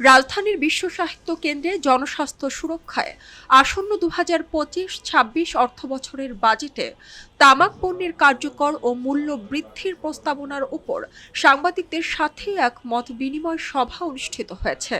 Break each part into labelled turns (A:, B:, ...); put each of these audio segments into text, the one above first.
A: রাজধানীর বিশ্ব সাহিত্য কেন্দ্রে জনস্বাস্থ্য সুরক্ষায় আসন্ন দু হাজার পঁচিশ ছাব্বিশ অর্থ বছরের বাজেটে তামাক পণ্যের কার্যকর ও মূল্য বৃদ্ধির প্রস্তাবনার উপর সাংবাদিকদের সাথে এক মত বিনিময় সভা অনুষ্ঠিত হয়েছে।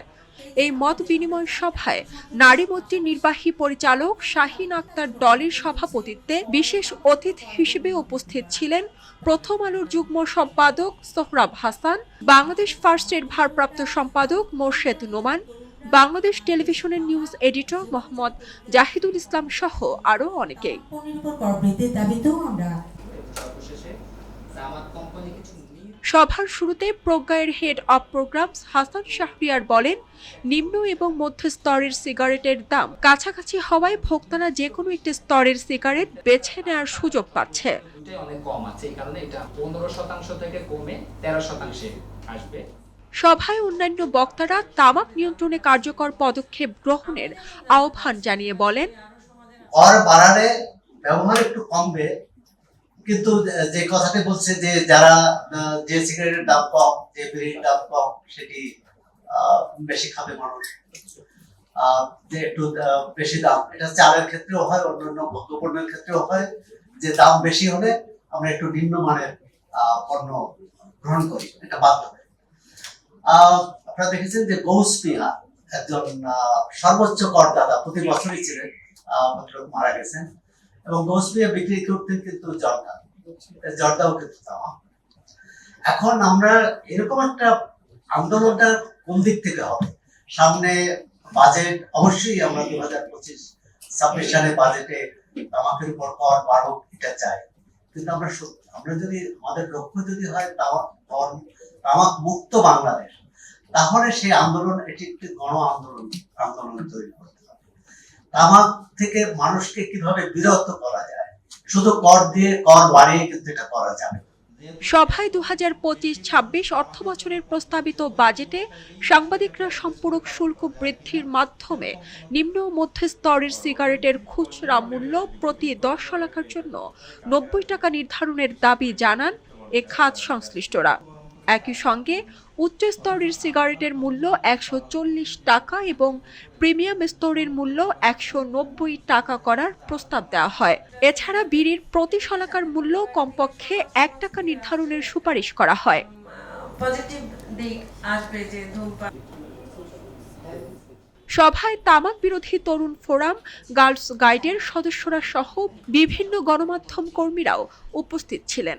A: এই মত বিনিময় সভায় নারী নির্বাহী পরিচালক শাহিন আক্তার দলের সভাপতিত্বে বিশেষ অতিথি হিসেবে উপস্থিত ছিলেন প্রথম আলোর যুগ্ম সম্পাদক সোহরাব হাসান, বাংলাদেশ ফার্স্টের ভারপ্রাপ্ত সম্পাদক মোর্শেদ নোমান, বাংলাদেশ টেলিভিশনের নিউজ এডিটর মোহাম্মদ জাহিদুল ইসলাম সহ আরও অনেকেই
B: পণ্যের উপর কর বৃদ্ধির দাবিতেও আমরা
C: সর্বশেষে জামাত কোম্পানি কিছু নি-
A: সভার শুরুতে প্রজ্ঞায়ের head of programmes Hasan Shahriar বলেন নিম্ন এবং মধ্য স্তরের সিগারেটের দাম কাছাকাছি হওয়ায় ভোক্তারা যে কোনো একটি স্তরের সিগারেট বেছে নেওয়ার সুযোগ পাচ্ছে।
C: অনেক কম আছে এই কারণে এটা পনেরো শতাংশ থেকে কমে তেরো শতাংশে আসবে।
A: সভায় অন্যান্য বক্তারা তামাক নিয়ন্ত্রণে কার্যকর পদক্ষেপ গ্রহণের আহ্বান জানিয়ে বলেন
D: বাড়ালে ব্যবহার একটু কমবে কিন্তু যে কথাটি বলছে যে যারা যে সিগারেটের দাম কম, যে বিড়ির দাম কম, সেটি বেশি খাবে মানুষ। যে একটু বেশি দাম। এটা চালের ক্ষেত্রেও হয়, অন্যান্য ভোগ্যপণ্যের ক্ষেত্রেও হয়। যে দাম বেশি হলে আমরা একটু নিম্নমানের পণ্য গ্রহণ করি। এটা বাধ্য আপনারা দেখেছেন যে গৌস পিহা একজন সর্বোচ্চ করদাতা। প্রতি বছরই ছিলেন ভদ্রলোক মারা গেছেন। এবং পিহা বিক্রি করতেন কিন্তু জর্দা। জর্দাও কিন্তু এখন আমরা এরকম একটা আন্দোলনটা কোন দিক থেকে হবে? সামনে বাজেট অবশ্যই আমরা দু হাজার পঁচিশ ছাব্বিশ সালে বাজেটে তামাকের উপর কর বাড়ুক এটা চাই। কিন্তু আমরা সত্যি আমরা যদি আমাদের লক্ষ্য যদি হয় তামাক মুক্ত বাংলাদেশ তাহলে সেই আন্দোলন এটি একটি গণ আন্দোলন আন্দোলন তৈরি করতে হবে। তামাক থেকে মানুষকে কীভাবে বিরত করা যায়? শুধু কর দিয়ে, কর বাড়িয়ে কিন্তু এটা করা যাবে
A: সভায় দু হাজার পঁচিশ, ছাব্বিশ অর্থ বছরের প্রস্তাবিত বাজেটে সাংবাদিকরা সম্পূরক শুল্ক বৃদ্ধির মাধ্যমে নিম্ন মধ্য স্তরের সিগারেটের খুচরা মূল্য প্রতি দশ শলাকার জন্য নব্বই টাকা নির্ধারণের দাবি জানান এ খাত সংশ্লিষ্টরা। একই সঙ্গে উচ্চ স্তরের সিগারেটের মূল্য একশো চল্লিশ টাকা এবং প্রিমিয়াম স্তরের মূল্য একশো নব্বই টাকা করার প্রস্তাব দেওয়া হয়। এছাড়া বিড়ির প্রতি শলাকার মূল্য কমপক্ষে এক টাকা নির্ধারণের সুপারিশ করা হয়।
B: পজিটিভ দিক আসবে যে ধূমপান।
A: সভায় তামাক বিরোধী তরুণ ফোরাম গার্লস গাইডের সদস্যরা সহ বিভিন্ন গণমাধ্যম কর্মীরাও উপস্থিত ছিলেন।